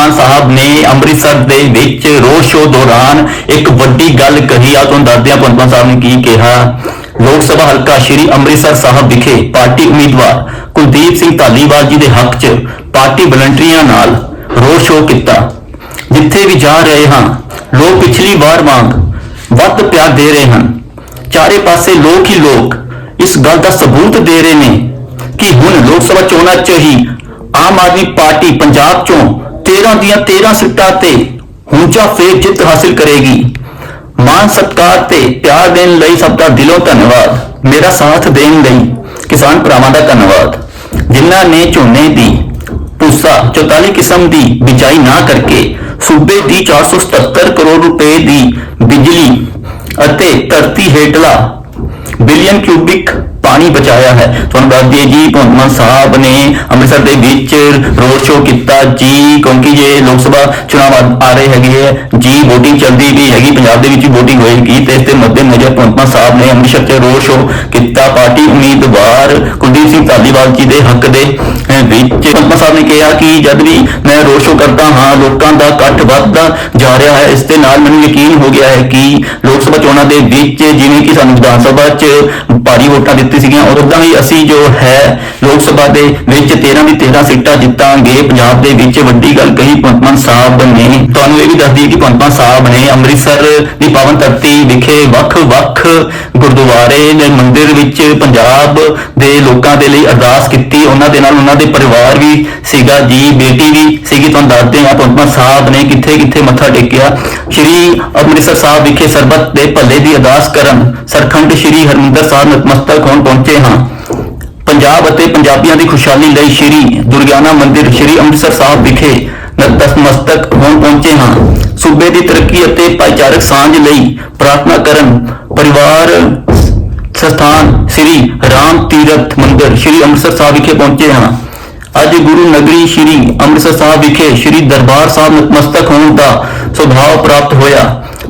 ਮਾਨ ਸਾਹਿਬ ਨੇ ਅੰਮ੍ਰਿਤਸਰ ਦੇ ਵਿੱਚ ਰੋਡ ਸ਼ੋਅ ਦੌਰਾਨ ਇੱਕ ਵੱਡੀ ਗੱਲ ਕਹੀ। ਆ ਤੁਹਾਨੂੰ ਦੱਸਦੇ ਹਾਂ ਸਾਹਿਬ ਨੇ ਕੀ ਕਿਹਾ? ਲੋਕ ਸਭਾ ਹਲਕਾ ਸ਼੍ਰੀ ਅੰਮ੍ਰਿਤਸਰ ਸਾਹਿਬ ਵਿਖੇ ਪਾਰਟੀ ਉਮੀਦਵਾਰ ਕੁਲਦੀਪ ਸਿੰਘ ਧਾਲੀਵਾਲ ਜੀ ਦੇ ਹੱਕ 'ਚ ਪਾਰਟੀ ਵਲੰਟੀਅਰਾਂ ਨਾਲ ਰੋਡ ਸ਼ੋਅ ਕੀਤਾ। ਜਿੱਥੇ ਵੀ ਜਾ ਰਹੇ ਹਾਂ, ਲੋਕ ਪਿਛਲੀ ਵਾਰ ਵਾਂਗ ਵੱਧ ਪਿਆਰ ਦੇ ਰਹੇ ਹਨ। ਚਾਰੇ ਪਾਸੇ ਲੋਕ ਹੀ ਲੋਕ ਇਸ ਗੱਲ ਦਾ ਸਬੂਤ ਦੇ ਰਹੇ ਨੇ ਕਿ ਹੁਣ ਲੋਕ ਸਭਾ ਚੋਣਾਂ 'ਚ ਹੀ ਆਮ ਆਦਮੀ ਪਾਰਟੀ ਪੰਜਾਬ 'ਚੋਂ 13 ਦੀਆਂ 13 ਸੀਟਾਂ ਤੇ ਹੁੰਚਾ ਫੇਰ ਜਿੱਤ ਹਾਸਿਲ ਕਰੇਗੀ। ਮਾਨ ਸਤਕਾਰ ਤੇ ਪਿਆਰ ਦੇਣ ਲਈ ਸਭ ਦਾ ਦਿਲੋਂ ਧੰਨਵਾਦ। ਮੇਰਾ ਸਾਥ ਦੇਣ ਲਈ ਕਿਸਾਨ ਭਰਾਵਾਂ ਦਾ ਧੰਨਵਾਦ। ਜਿਨ੍ਹਾਂ ਨੇ ਝੋਨੇ ਦੀ ਪੁੱਸਾ 44 ਕਿਸਮ ਦੀ ਬਿਜਾਈ ਨਾ ਕਰਕੇ ਸੂਬੇ ਦੀ 477 ਕਰੋੜ ਰੁਪਏ ਦੀ ਬਿਜਲੀ ਅਤੇ ਧਰਤੀ ਹੇਠਲਾ ਬਿਲੀਅਨ ਕਿਊਬਿਕ ਪਾਣੀ ਬਚਾਇਆ ਹੈ। ਤੁਹਾਨੂੰ ਦੱਸ ਦਈਏ ਜੀ, ਭਗਵੰਤ ਸਾਹਿਬ ਨੇ ਅੰਮ੍ਰਿਤਸਰ ਦੇ ਵਿੱਚ ਰੋਡ ਸ਼ੋਅ ਕੀਤਾ। ਜੀ, ਕਿਉਂਕਿ ਜੇ ਲੋਕ ਸਭਾ ਚੁਣਾਵ ਆ- ਰਹੇ ਹੈਗੇ ਹੈ, ਜੀ, VOTING ਚੱਲਦੀ ਵੀ ਹੈਗੀ, ਪੰਜਾਬ ਦੇ ਵਿੱਚ VOTING ਹੋਏਗੀ ਤੇ ਇਸ ਦੇ ਮੱਦੇ ਨਜ਼ਰ ਭਗਵੰਤ ਮਾਨ ਸਾਹਿਬ ਨੇ ਅੰਮ੍ਰਿਤਸਰ 'ਚ ਰੋਡ ਸ਼ੋਅ ਕੀਤਾ। ਪਾਰਟੀ ਉਮੀਦਵਾਰ ਕੁਲਦੀਪ ਸਿੰਘ ਧਾਲੀਵਾਲ ਜੀ ਦੇ ਹੱਕ ਦੇ ਵਿੱਚ ਭਗਵੰਤ ਸਾਹਿਬ ਨੇ ਕਿਹਾ ਕਿ ਜਦ ਵੀ ਮੈਂ ਰੋਡ ਸ਼ੋਅ ਕਰਦਾ ਹਾਂ, ਲੋਕਾਂ ਦਾ ਇਕੱਠ ਵੱਧਦਾ ਜਾ ਰਿਹਾ ਹੈ। ਇਸ ਦੇ ਨਾਲ ਮੈਨੂੰ ਯਕੀਨ ਹੋ ਗਿਆ ਹੈ ਕਿ ਲੋਕ ਸਭਾ ਚੋਣਾਂ ਦੇ ਵਿੱਚ ਜਿਵੇਂ ਕਿ ਸਾਨੂੰ ਵਿਧਾਨ ਸਭਾ 'ਚ ਭਾਰੀ ਵੋਟਾਂ ਦਿੱਤੀ ਸੀਗੀਆਂ ਔਰ ਉਦਾਂ ਹੀ ਅਸੀਂ ਜੋ ਹੈ ਲੋਕ ਸਭਾ ਦੇ ਵਿੱਚ 13 ਦੀ 13 ਸੀਟਾਂ ਜਿੱਤਾਂਗੇ। ਪੰਜਾਬ ਦੇ ਵਿੱਚ ਵੱਡੀ ਗੱਲ ਕਹੀ ਭਗਵੰਤ ਮਾਨ ਸਾਹਿਬ ਨੇ। ਤੁਹਾਨੂੰ ਇਹ ਵੀ ਦੱਸ ਦਈਏ ਕਿ ਭਗਵੰਤ ਮਾਨ ਸਾਹਿਬ ਨੇ ਅੰਮ੍ਰਿਤਸਰ ਦੀ ਪਾਵਨ ਧਰਤੀ ਵਿਖੇ ਵੱਖ-ਵੱਖ ਗੁਰਦੁਆਰੇ ਨੇ ਮੰਦਿਰ ਵਿੱਚ ਪੰਜਾਬ ਦੇ ਲੋਕਾਂ ਦੇ ਲਈ ਅਰਦਾਸ ਕੀਤੀ। ਉਹਨਾਂ ਦੇ ਨਾਲ ਉਹਨਾਂ ਦੇ ਪਰਿਵਾਰ ਵੀ ਸੀਗਾ, ਜੀ, ਬੇਟੀ ਵੀ ਸੀਗੀ, ਤੁਹਾਨੂੰ ਦੱਸਦੇ ਹਾਂ ਭਗਵੰਤ ਸਾਹਿਬ ਨੇ ਕਿੱਥੇ-ਕਿੱਥੇ ਮੱਥਾ ਟੇਕਿਆ। ਸ਼੍ਰੀ ਅੰਮ੍ਰਿਤਸਰ ਸਾਹਿਬ ਵਿਖੇ ਸਰਬੱਤ ਦੇ ਭਲੇ ਦੀ ਅਰਦਾਸ ਕਰਨ ਸਰਖੰਡ ਸ਼੍ਰੀ ਹਰਮਿੰਦਰ ਸਾਹਿਬ ਨਤਮਸਤਕ ਹੋਣ ਪਹੁੰਚੇ ਹਾਂ। ਪੰਜਾਬ ਅਤੇ ਪੰਜਾਬੀਆਂ ਦੀ ਖੁਸ਼ਹਾਲੀ ਲਈ ਸ਼੍ਰੀ ਦੁਰਗਿਆਨਾ ਮੰਦਿਰ, ਸ਼੍ਰੀ ਅੰਮ੍ਰਿਤਸਰ ਸਾਹਿਬ ਵਿਖੇ ਨਤਮਸਤਕ ਹੋਣ ਪਹੁੰਚੇ ਹਾਂ। ਸੂਬੇ ਦੀ ਤਰੱਕੀ ਅਤੇ ਭਾਈਚਾਰਕ ਸਾਂਝ ਲਈ ਪ੍ਰਾਰਥਨਾ ਕਰਨ ਪਰਿਵਾਰ ਸਥਾਨ ਸ੍ਰੀ ਰਾਮ ਤੀਰਥ ਮੰਦਿਰ, ਸ੍ਰੀ ਅੰਮ੍ਰਿਤਸਰ ਸਾਹਿਬ ਵਿਖੇ ਪਹੁੰਚੇ ਹਾਂ। ਅੱਜ ਗੁਰੂ ਨਗਰੀ ਸ੍ਰੀ ਅੰਮ੍ਰਿਤਸਰ ਸਾਹਿਬ ਵਿਖੇ ਸ੍ਰੀ ਦਰਬਾਰ ਸਾਹਿਬ ਨਤਮਸਤਕ ਹੋਣ ਦਾ ਸੁਭਾਵ ਪ੍ਰਾਪਤ ਹੋਇਆ।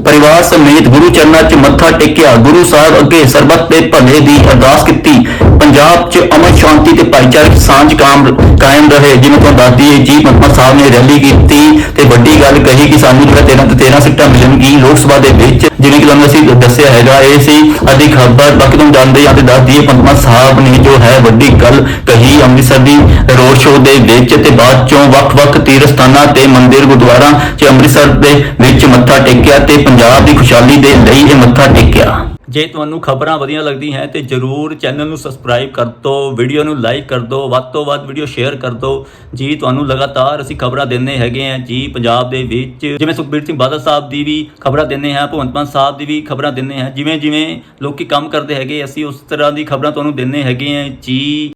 ਪਰਿਵਾਰ ਸਮੇਤ ਗੁਰੂ ਚਰਨਾਂ 'ਚ ਮੱਥਾ ਟੇਕਿਆ। ਗੁਰੂ ਸਾਹਿਬ ਅੱਗੇ ਸਰਬੱਤ ਦੇ ਭਲੇ ਦੀ ਅਰਦਾਸ ਕੀਤੀ। ਪੰਜਾਬ 'ਚ ਅਮਨ ਸ਼ਾਂਤੀ ਤੇ ਭਾਈਚਾਰਕ ਸਾਂਝ ਕਾਮ ਕਾਇਮ ਰਹੇ, ਜਿਵੇਂ ਤੁਹਾਨੂੰ ਦੱਸ ਦਈਏ ਜੀ ਮਹੰਮਦ ਸਾਹਿਬ ਨੇ ਰੈਲੀ ਕੀਤੀ ਤੇ ਵੱਡੀ ਗੱਲ ਕਹੀ ਕਿ ਸਾਨੂੰ ਜਿਹੜਾ 13 ਤੇ 13 ਸੀਟਾਂ ਮਿਲਣਗੀ ਲੋਕ ਸਭਾ ਦੇ ਵਿੱਚ ਜਿਵੇਂ ਕਿ ਤੁਹਾਨੂੰ ਅਸੀਂ ਦੱਸਿਆ ਹੈਗਾ, ਇਹ ਸੀ ਅਦੀ ਖਬਰ, ਬਾਕੀ ਤੁਹਾਨੂੰ ਜਾਣਦੇ ਹਾਂ ਤੇ ਦੱਸ ਦਈਏ ਪੰਤਮਾ ਸਾਹਿਬ ਨੇ ਜੋ ਹੈ ਵੱਡੀ ਗੱਲ ਕਹੀ ਅੰਮ੍ਰਿਤਸਰ ਦੀ ਰੋਡ ਸ਼ੋਅ ਦੇ ਵਿੱਚ ਤੇ ਬਾਅਦ ਚੋਂ ਵੱਖ-ਵੱਖ ਤੀਰਥ ਸਥਾਨਾਂ ਤੇ ਮੰਦਿਰ ਗੁਰਦੁਆਰਾ ਚ ਅੰਮ੍ਰਿਤਸਰ ਦੇ ਵਿੱਚ ਮੱਥਾ ਟੇਕਿਆ ਤੇ ਪੰਜਾਬ ਦੀ ਖੁਸ਼ਹਾਲੀ ਦੇ ਲਈ ਇਹ ਮੱਥਾ ਟੇਕਿਆ। ਜੇ ਤੁਹਾਨੂੰ ਖਬਰਾਂ ਵਧੀਆ ਲੱਗਦੀਆਂ ਹੈ ਤੇ ਜਰੂਰ ਚੈਨਲ ਨੂੰ ਸਬਸਕ੍ਰਾਈਬ ਕਰ ਦਿਓ ਵੀਡੀਓ ਨੂੰ ਲਾਈਕ ਕਰ ਦਿਓ ਵੱਧ ਤੋਂ ਵੱਧ ਵੀਡੀਓ ਸ਼ੇਅਰ ਕਰ ਦਿਓ ਜੀ, ਤੁਹਾਨੂੰ ਲਗਾਤਾਰ ਅਸੀਂ ਖਬਰਾਂ ਦਿੰਦੇ ਹੈਗੇ ਆ ਜੀ, ਪੰਜਾਬ ਦੇ ਵਿੱਚ ਜਿਵੇਂ ਸੁਖਬੀਰ ਸਿੰਘ ਬਾਦਲ ਸਾਹਿਬ ਦੀ ਵੀ ਖਬਰਾਂ ਦਿੰਦੇ ਹਾਂ, ਭਗਵੰਤ ਮਾਨ ਸਾਹਿਬ ਦੀ ਵੀ ਖਬਰਾਂ ਦਿੰਦੇ ਹਾਂ। ਜਿਵੇਂ ਜਿਵੇਂ ਲੋਕੀ ਕੰਮ ਕਰਦੇ ਹੈਗੇ, ਅਸੀਂ ਉਸ ਤਰ੍ਹਾਂ ਦੀ ਖਬਰਾਂ ਤੁਹਾਨੂੰ ਦਿੰਦੇ ਹੈਗੇ ਆ ਜੀ